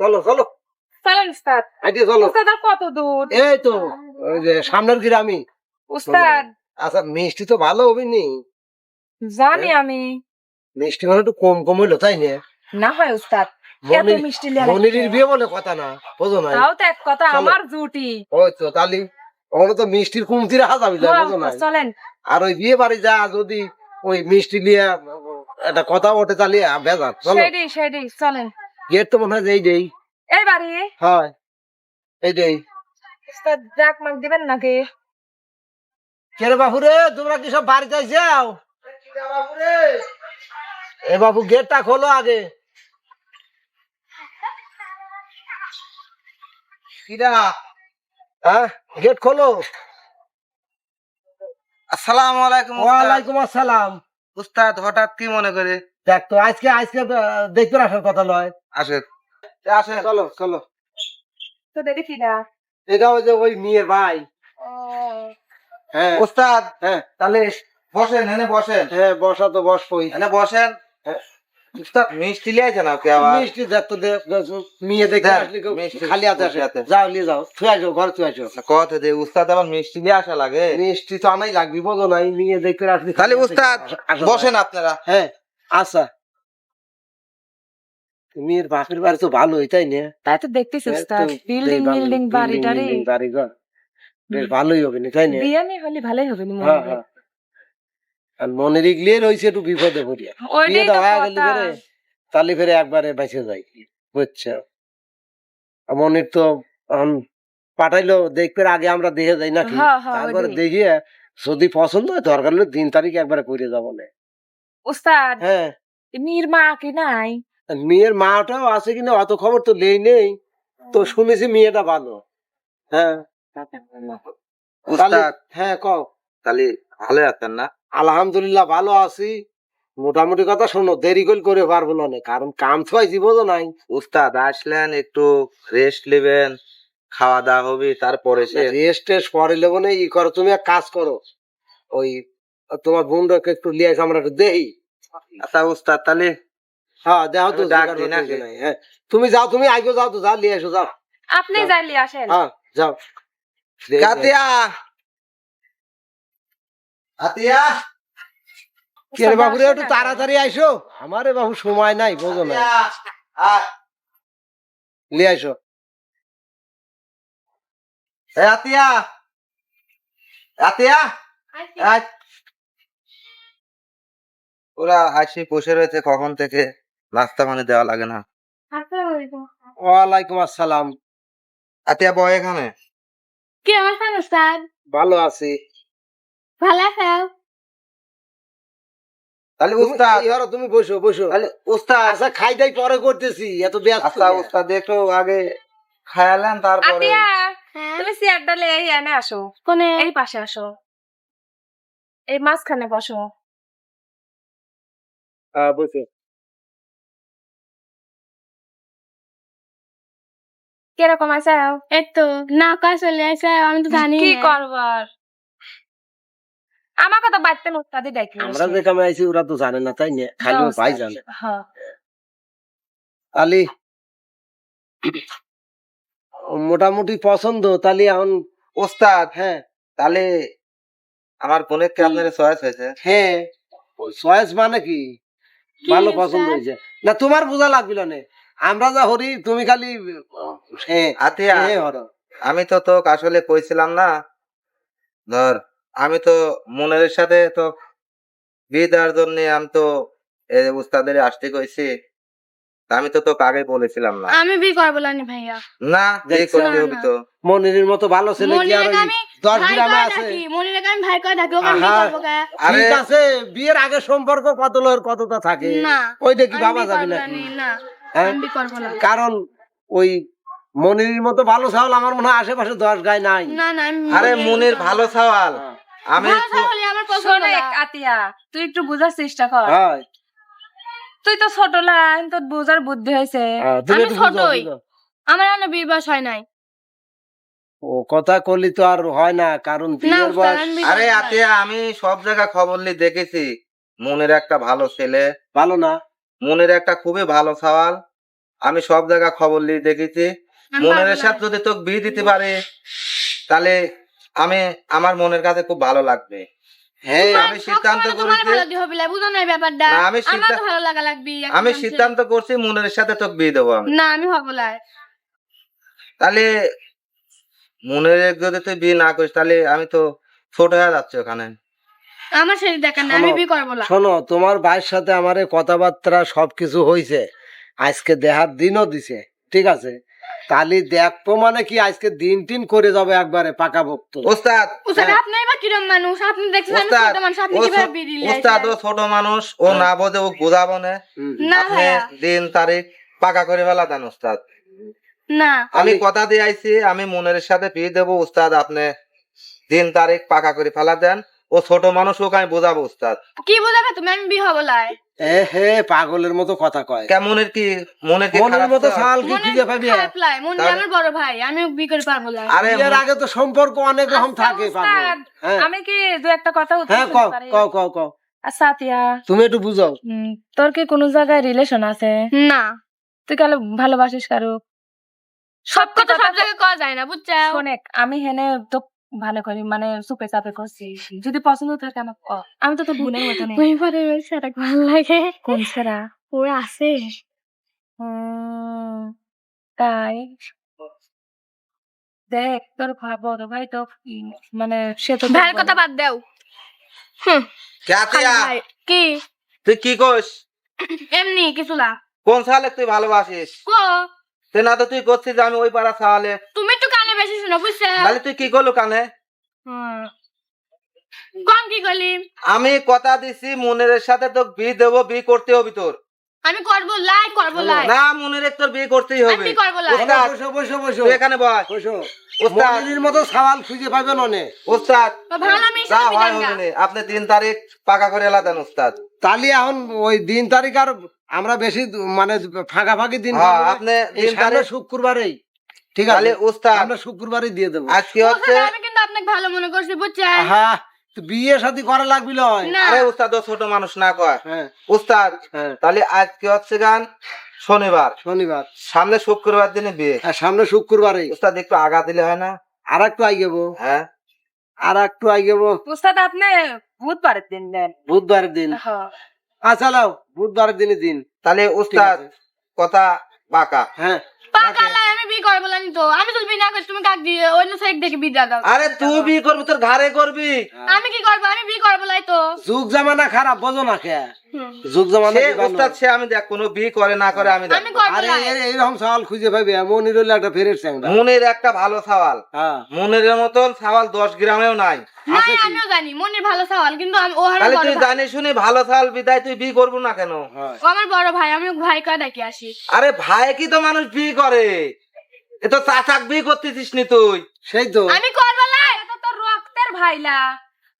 চলো চলো। চলেন উস্তাদ। চলো। উস্তাদ আর কত দূর? এই তো ওই যে সামনের গ্রামই। উস্তাদ। আচ্ছা মিষ্টি তো ভালো হবে নি? জানি আমি। মিষ্টি মানে একটু কম কম হইল তাই না? না হয় উস্তাদ এত মিষ্টি লিয়া মনিরের বিয়ে বলে কথা না বোঝো না তাও তো এক কথা আমার জুটি। ওই তো তালি ওখানে তো মিষ্টির কমতি রাখা যাবে না, হ্যাঁ, বোঝো না চলেন। আর ওই বিয়ে বাড়ি যা যদি ওই মিষ্টি নিয়ে একটা কথা ওঠে তাহলে চলো। সেডি চলেন। গেট তো মনে হয় এই দেই এই বাড়ি? হয় এই দেই উস্তাদ ডাক মাক দিবেন নাকি? কে রে বাবু রে তোমরা কি সব বাড়িতে যাও এ বাবু গেটটা খোলো আগে। কিরা হ্যাঁ গেট খোলো। আসসালামু আলাইকুম উস্তাদ। ওয়ালাইকুম আসসালাম। উস্তাদ হঠাৎ কি মনে করে? দেখ তো আজকে আজকে দেখতে আসার কথা নয়। আসেন। আসেন। চলো চলো। তো দেখি কি না? এটা ওই যে ওই মেয়ের ভাই। হ্যাঁ। উস্তাদ হ্যাঁ। তাহলে বসেন এনে বসেন। হ্যাঁ বসা তো বসবই। এনে বসেন। হ্যাঁ। মিষ্টি লিয়েছে না কে আবার? মিষ্টি দেখ তো দেখ মেয়ে দেখ, আসলে খালি হাতে আসে। যাও নিয়ে যাও। থুয়ে আসো ঘরে থুয়ে আসো। কথা দে উস্তাদ আবার মিষ্টি লিয়ে আসা লাগে। মিষ্টি তো আনাই লাগবে বোঝো নাই নিয়ে দেখতে আসলে। উস্তাদ বসেন আপনারা। হ্যাঁ। আচ্ছা। মেয়ের বাপের বাড়ি তো ভালোই তাই না? তাই তো দেখতেছি উস্তাদ। বিল্ডিং বিল্ডিং বাড়ি বাড়ি ঘর বেশ ভালোই হবে না তাই না? বিয়ে নেই হলে ভালোই হবে না হ্যাঁ হ্যাঁ। আর রয়েছে একটু বিপদে পড়িয়া। হয়ে গেলে ফেরে তালি ফেরে একবারে বেঁচে যাই বুঝছ? মনির তো পাঠাইলো দেখবে আগে আমরা দেখে যাই নাকি? হ্যাঁ হ্যাঁ তারপরে দেখিয়ে যদি পছন্দ হয় দরকার হলে দিন তারিখ একবারে করে যাব না। উস্তাদ হ্যাঁ। মির মা কি নাই? মেয়ের মাটাও আছে কিনা অত খবর তো নেই নেই। তো শুনেছি মেয়েটা ভালো। হ্যাঁ। হ্যাঁ কও। তাহলে ভালো আছেন না? আলহামদুলিল্লাহ ভালো আছি। মোটামুটি কথা শোনো দেরি করে করে পারব না কারণ কাম তো আইছি বোঝো নাই। উস্তাদ আসলেন একটু রেস্ট নেবেন খাওয়া দাওয়া হবে তারপরে সে রেস্ট টেস্ট পরে লেবো না। ই করো তুমি এক কাজ করো। ওই তোমার বোনটাকে একটু লিয়ে আমরা একটু দেই। আচ্ছা উস্তাদ তাহলে? হ্যাঁ দেখো তো ডাক নাই, হ্যাঁ। তুমি যাও তুমি আগে যাও তো যাও লিয়ে এসো যাও। আপনি আসেন। হ্যাঁ যাও। কাতিয়া! রে বাবু রে একটু তাড়াতাড়ি আইসো। আমারে বাবু সময় নাই বোঝো না লিয়ে আইসো এ আতিয়া আতিয়া। ওরা আসি বসে রয়েছে কখন থেকে? নাস্তা মানে দেওয়া লাগে না। ওয়ালাইকুম আসসালাম। আতিয়া বয় এখানে? কি অবস্থা উস্তাদ ভালো আছি। ভালো আছো? তাহলে উস্তাদ তুমি বসো বসো। তাহলে উস্তাদ আচ্ছা খাই দাই পরে করতেছি এত ব্যস্ত। আচ্ছা? উস্তাদ একটু আগে খায়ালেন তারপরে আতিয়া হ্যাঁ? তুমি চেয়ারটা এনে আসো। কোনে? এই পাশে আসো। এই মাঝখানে বসো। বসো কীরকম আছে এই তো না কাজ চলে আসে আমি তো জানি কি। করবার আমাকে তো বাড়তে উস্তাদি ডাকি আমরা যে কামে আইছি ওরা তো জানে না তাই না খালি ভাই। জানে আলি মোটামুটি পছন্দ তাহলে এখন উস্তাদ হ্যাঁ তাহলে আমার বোনের কি আপনার চয়েস হয়েছে হ্যাঁ চয়েস মানে কি ভালো পছন্দ হয়েছে। না তোমার বোঝা লাগবিল না। আমরা যা হরি তুমি খালি আতিয়া আমি তো তোকে আসলে কইছিলাম না? ধর আমি তো মনের সাথে তো বিয়ে দেওয়ার জন্য আমি তো এই উস্তাদের আসতে কইছি। তা আমি তো তোকে আগে বলেছিলাম না। আমি বি করব না ভাইয়া। না এই দেখছ করতে হবে তো। মনিরের মতো ভালো ছেলে কি আর আমি দশ গ্রামে আছে? ডাকি মনিরে আমি ভাই করে ডাকি ওকে আমি বি আহা। করব ঠিক আছে বিয়ের আগে সম্পর্ক কত লোকের কতটা থাকে? না ওইটা কি আমি ভাবা বি যাবে না, না হ্যাঁ? আমি বি করব না। কারণ ওই মনির মতো ভালো চাউল আমার মনে হয় আশেপাশে দশ গায়ে নাই। না না আমি আরে মনির ভালো না। সওয়াল আমি ভালো ছাগলই আমার পছন্দ না। আতিয়া তুই একটু বুঝার চেষ্টা কর। হয়। তুই তো ছোট লাইন তোর বুঝার বুদ্ধি হয়েছে। হ্যাঁ, আমি ছোটই। আমার এখনও বিয়ে বয়স হয় নাই। ও কথা করলি তো আর হয় না কারণ বিয়ের বয়স আরে আতিয়া আমি সব জায়গা খবর নিয়ে দেখেছি। মনের একটা ভালো ছেলে। ভালো না? মনের একটা খুবই ভালো সওয়াল। আমি সব জায়গা খবর নিয়ে দেখেছি। মনের সাথে যদি তোকে বিয়ে দিতে পারে তাহলে আমি আমার মনের কাছে খুব ভালো লাগবে। হ্যাঁ আমি সিদ্ধান্ত করেছি- ব্যাপারটা। আমি ভালো লাগা লাগবে আমি সিদ্ধান্ত করছি মনের সাথে তোকে বিয়ে দেবো আমি। না আমি হব না। তাহলে মনের যদি তুই বিয়ে না করিস তাহলে আমি তো ছোট হয়ে যাচ্ছি ওখানে। আমার সেটা দেখার না আমি শোনো, বিয়ে করব না। শোনো তোমার ভাইয়ের সাথে আমার কথাবার্তা সবকিছু হয়েছে আজকে দেহার দিনও দিছে ঠিক আছে? তাহলে দেখব মানে কি আজকে দিন টিন করে যাবে একবারে পাকা ভক্ত? ওস্তাদ ওস্তাদ হ্যাঁ। আপনি এবার কিরম মানুষ? আপনি দেখছেন আমি ছোট মানুষ আপনি ও কীভাবে ছো- বিয়ে ওস্তাদ ও ছোট মানুষ ও না বোঝে ও বোঝাবো না। না আপনি দিন তারিখ পাকা করে ফেলা দেন ওস্তাদ। না। আমি কথা দিয়ে আইছি আমি মনের সাথে বিয়ে দেবো ওস্তাদ আপনি দিন তারিখ পাকা করে ফেলা দেন ও ছোট মানুষ ওকে আমি বোঝাবো ওস্তাদ। কি বুঝাবে তুমি? আমি বিয়ে হব না এ হে পাগলের মতো কথা কয়। কেমনের কি মনের কি মনের মতো সাল কি খুঁজে পাবি? মনে আমার বড় ভাই আমি বিয়ে করে পারব না আরে বিয়ের আগে তো সম্পর্ক অনেক রকম আচ্ছা, থাকে পাগল হ্যাঁ। আমি কি দু একটা কথা উত্তর হ্যাঁ কও কও কও কও। আচ্ছা আতিয়া। তুমি একটু বুঝাও। তোর কি কোনো জায়গায় রিলেশন আছে? না। তুই কালে ভালোবাসিস কারও? সব কথা সব জায়গায় করা যায় না বুঝছ অনেক আমি হেনে তো ভালো করি মানে সুপে চাপে করছি। যদি পছন্দ থাকে আমাকে ক। আমি তো তোর বোনের মতো নেই। ওই পরে সেটা ভালো লাগে? কোন সেরা ওই আছে। হুম, তাই। দেখ তোর ভা- বড় ভাই তো উম, মানে সে তো তোর ভাইয়ের বড়। কথা বাদ দাও। কে খালি আতিয়া? ভাই কি? তুই কি কইস এমনি কিছু না। কোন সালে তুই ভালোবাসিস? কো? তুই না তো তুই করছিস যে আমি ওই পাড়া সালে তুমি বেশি শুনো বুঝছ? তাহলে তুই কি করল কানে? কম কি করলি? আমি কথা দিছি মনের সাথে তো বিয়ে দেবো বিয়ে করতে হবে তোর। আমি করব লাই করব লাই। না মনের তোর বিয়ে করতেই হবে। বিয়ে করব লাই। বসো বসো বসো তুই এখানে বসো। ওস্তাদ। মনির মতো সওয়াল খুঁজে পাবেন অনেক ওস্তাদ। ভালো আমি হবে আপনি দিন তারিখ পাকা করে এলা দেন ওস্তাদ। তাহলে এখন ওই দিন তারিখ আর আমরা বেশি মানে ফাঁকা ফাঁকি দিন হ্যাঁ, আপনি দিন তারিখ শুক্রবারেই। ঠিক আছে। ওস্তাদ আমরা শুক্রবারই দিয়ে দেবো। আজকে হচ্ছে আমি কিন্তু আপনাকে ভালো মনে করছি বুঝছেন? হ্যাঁ বিয়ে শাদী করা লাগবে লয়। আরে ওস্তাদ ছোট মানুষ না কয়। হ্যাঁ। ওস্তাদ হ্যাঁ। তাহলে আজকে হচ্ছে গান শনিবার। শনিবার। সামনে শুক্রবার দিনে বিয়ে। আর সামনে শুক্রবারই। ওস্তাদ একটু আগা দিলে হয় না? আর একটু আইগেবো হ্যাঁ। আর একটু আইগেবো উস্তাদ আপনি বুধবারের দিন দেন। বুধবারের দিন। হ্যাঁ। আচ্ছা লাও বুধবারের দিনই দিন। তাহলে ওস্তাদ কথা পাকা হ্যাঁ। পাকা লাই আমি বিয়ে তো। আমি যদি বিয়ে না করি তুমি কাক দিয়ে অন্য সাইড দেখে বিয়ে দাও? আরে তুই বিয়ে করবি তোর ঘরে করবি। আমি কি করব? আমি বিয়ে করব লাই তো। যুগ জামানা খারাপ বোঝো না কে? যুগ জামানা সে কি সে আমি দেখ কোনো বিয়ে করে না করে আমি আমি আরে লাই। সওয়াল খুঁজে পাবে এমনই রইলে একটা ফেরের চ্যাংরা মনের একটা ভালো সওয়াল। হ্যাঁ। মনের মতন সওয়াল দশ গ্রামেও নাই। নাই আমিও জানি মনের ভালো সওয়াল কিন্তু ও আমার তাহলে বড় তুই ভাই। জানি শুনি ভালো সওয়াল বিদায় তুই বিয়ে করব না কেন? আমার বড় ভাই আমি ভাই করে ডাকি আসি। আরে ভাই কি তো মানুষ বিয়ে করে? এ তো চাচাক বিয়ে করতেছিস নি তুই? সেই তো। আমি করব লাই এটা তো তোর রক্তের ভাইলা।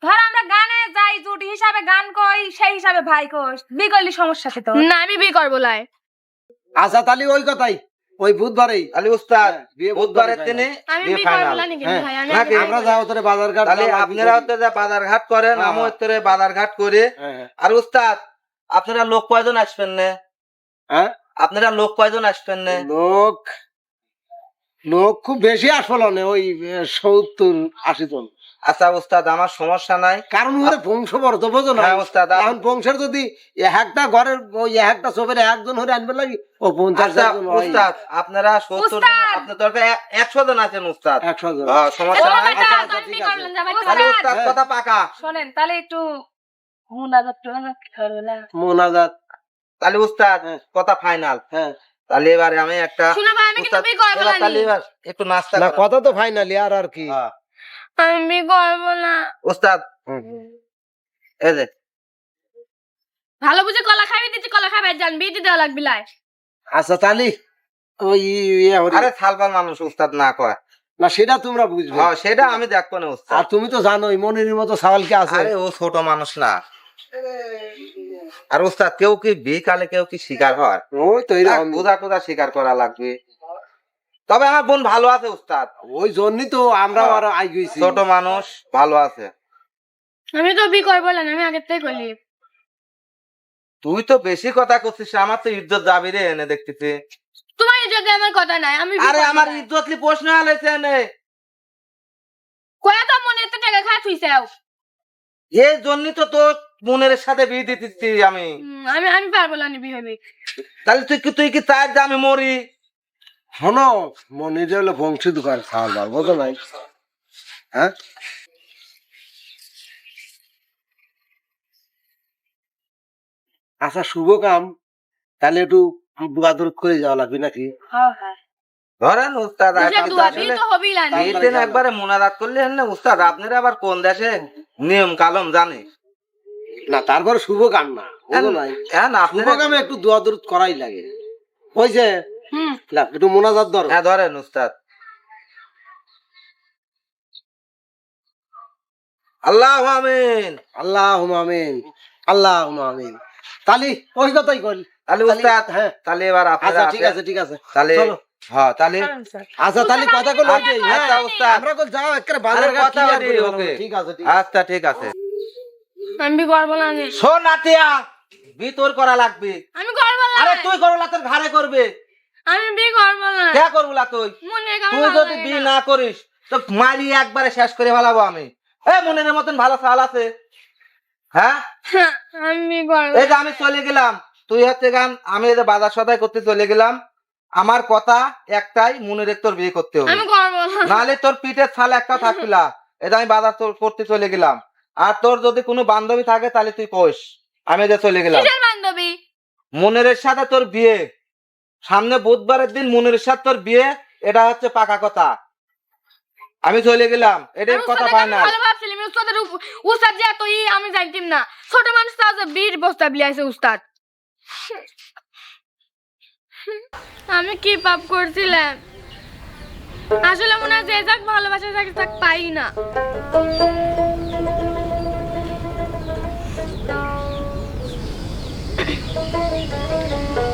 ধর আমরা গানে যাই জুটি হিসাবে গান কই সেই হিসাবে ভাই কোস। বি করলি সমস্যা কি তোর? না আমি বিয়ে করব লাই আচ্ছা তাহলে ওই কথাই। ওই উস্তাদ বুধবারে দিনে আমি বিয়ে বিয়ে ফাইনাল না নাকি হ্যাঁ, ভাই? আমি আমরা যাও তোরে বাজার ঘাট তাহলে যাওয়া আপনারা যে বাজার ঘাট করেন হ্যাঁ, আমি হ্যাঁ। হচ্ছে করে। হ্যাঁ। আর উস্তাদ আপনারা লোক কয়জন আসবেন না? হ্যাঁ? আপনারা লোক কয়জন আসবেন না? লোক লোক খুব বেশি আসলো না ওই সত্তর আশি জন। আচ্ছা উস্তাদ আমার সমস্যা নাই। কারণ ওরে বংশ বড় তো বোঝো না? হ্যাঁ উস্তাদ এখন বংশের যদি একটা ঘরের ওই একটা সবের একজন হরে আনবে লাগি ও পঞ্চাশ আচ্ছা উস্তাদ আপনারা সত্তর আপনার তরফে একশো জন আছেন উস্তাদ একশো জন। হ্যাঁ, সমস্যা ও নাই। আচ্ছা, আচ্ছা, বিয়ে ঠিক আছে। তাহলে উস্তাদ। কথা পাকা। শোনেন তাহলে একটু মুনাজাত মোনাজাত তাহলে উস্তাদ হ্যাঁ। কথা ফাইনাল হ্যাঁ। তাহলে এবারে আমি একটা তাহলে এবার একটু নাস্তা না কথা তো ফাইনালি আর আর কি? হ্যাঁ। আমি করব না। উস্তাদ এই যে। ভালো বুঝে কলা খাবি দিচ্ছি কলা খাবে জান বিয়ে দিতে লাগবে লাই। আচ্ছা তাহলে ওই ইয়ে আরে থালপাল মানুষ উস্তাদ না কয়। না সেটা তোমরা বুঝবে। হ্যাঁ সেটা আমি দেখব না উস্তাদ। আর তুমি তো জানোই মনের মতো সওয়াল কি আছে? আরে ও ছোট মানুষ না। আর উস্তাদ কেউ কি বিকালে কেউ কি শিকার হয়? ওই তো এরকম। বোঝা টোজা শিকার করা লাগবে। তবে আমার বোন ভালো আছে উস্তাদ ওই জন্যই তো আমরা আর আই গেছি। ছোট মানুষ ভালো আছে। আমি তো বিয়ে করব না আমি আগের থেকে করলি তুই তো বেশি কথা করছিস আমার তো ইজ্জত যাবি রে এনে দেখতেছি। তোমার ইজ্জতে আমার কথা নাই আমি আরে আমার ইজ্জতলি প্রশ্ন আলাইছে এনে? কয়া তো মনে তো টাকা থুইছাও এই জন্যই তো তোর মনের সাথে বিয়ে দিতেছি আমি। আমি আমি পারব না বিয়ে হবে তাহলে তুই কি তুই কি চাই যে আমি মরি? শোনো মনির হলো বংশী দোকান খাওয়ার বার বোঝো নাই? হ্যাঁ? আচ্ছা শুভ কাম। তাহলে একটু দুয়াদুর করে যাওয়া লাগবে নাকি? হ্যাঁ হ্যাঁ। ধরেন উস্তাদ দুয়া একবারে মোনাজাত করলে হেন উস্তাদ আপনারা আবার কোন দেশে নিয়ম কালম জানে? না তারপরে শুভ কাম না হ্যাঁ না শুভ একটু দুয়াদুর করাই লাগে। হয়েছে না একটু মোনাজাত ধরো। হ্যাঁ ধরেন উস্তাদ। আল্লাহ আমিন। আল্লাহ আমিন আল্লাহ আমিন। তালি ওই কথাই করি তাহলে উস্তাদ হ্যাঁ। তাহলে এবার আচ্ছা আপনারা ঠিক আছে ঠিক আছে। তাহলে হ্যাঁ তাহলে আচ্ছা তাহলে কথা ওইটাই, হ্যাঁ। আচ্ছা উস্তাদ। আমরা কল যাও বাজার কথা। ঠিক আছে ঠিক আছে। আচ্ছা ঠিক আছে। আমি করব না। শোন নাতিয়া ভিতর করা লাগবে। আমি করব না আরে তুই তোর ঘাড়ে করবে। আমি বিয়ে করব না। কে করবলা তুই? তুই যদি বিয়ে না। করিস তো মারি একবারে শেষ করে ফেলাবো আমি। এ মনের মতন ভালো চাল আছে। হ্যাঁ? আমি করব এই যে আমি চলে গেলাম তুই হচ্ছে গান আমি এই যে বাজার সদাই করতে চলে গেলাম আমার কথা একটাই মনে রেখ তোর বিয়ে করতে হবে। আমি নাহলে তোর পিঠের ছাল একটা থাকবি এটা আমি বাজার তোর করতে চলে গেলাম। আর তোর যদি কোনো বান্ধবী থাকে তাহলে তুই কোষ আমি যে চলে গেলাম। কিসের বান্ধবী? মনের সাথে তোর বিয়ে। সামনে বুধবারের দিন মনের সাথে তোর বিয়ে এটা হচ্ছে পাকা কথা। আমি চলে গেলাম। এটাই কথা পায় না। ভালো ভাবছিলাম উস্তাদের উস্তাদ যে এত ই আমি জানতাম না। ছোট মানুষ তাও যে বীর বস্তা বিলাইছে উস্তাদ। আমি কি পাপ করছিলাম? আসলে মনে হয় যে যাক ভালোবাসা থাকে তাক পাই না।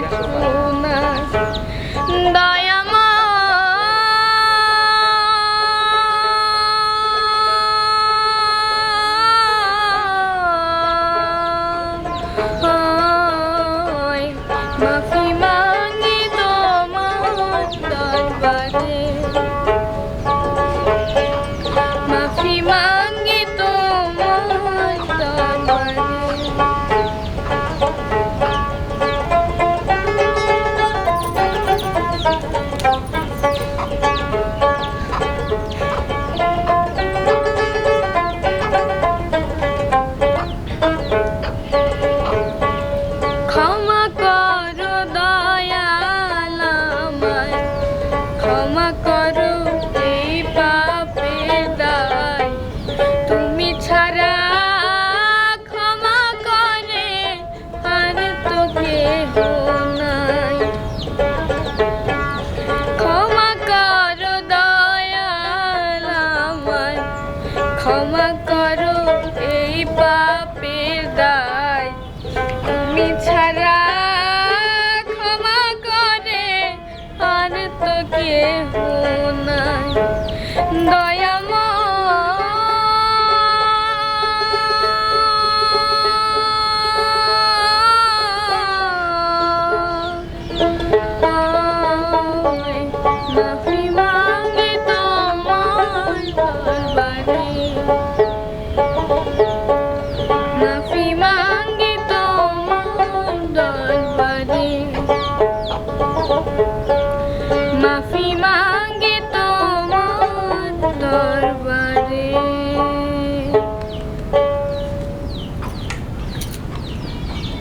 feito.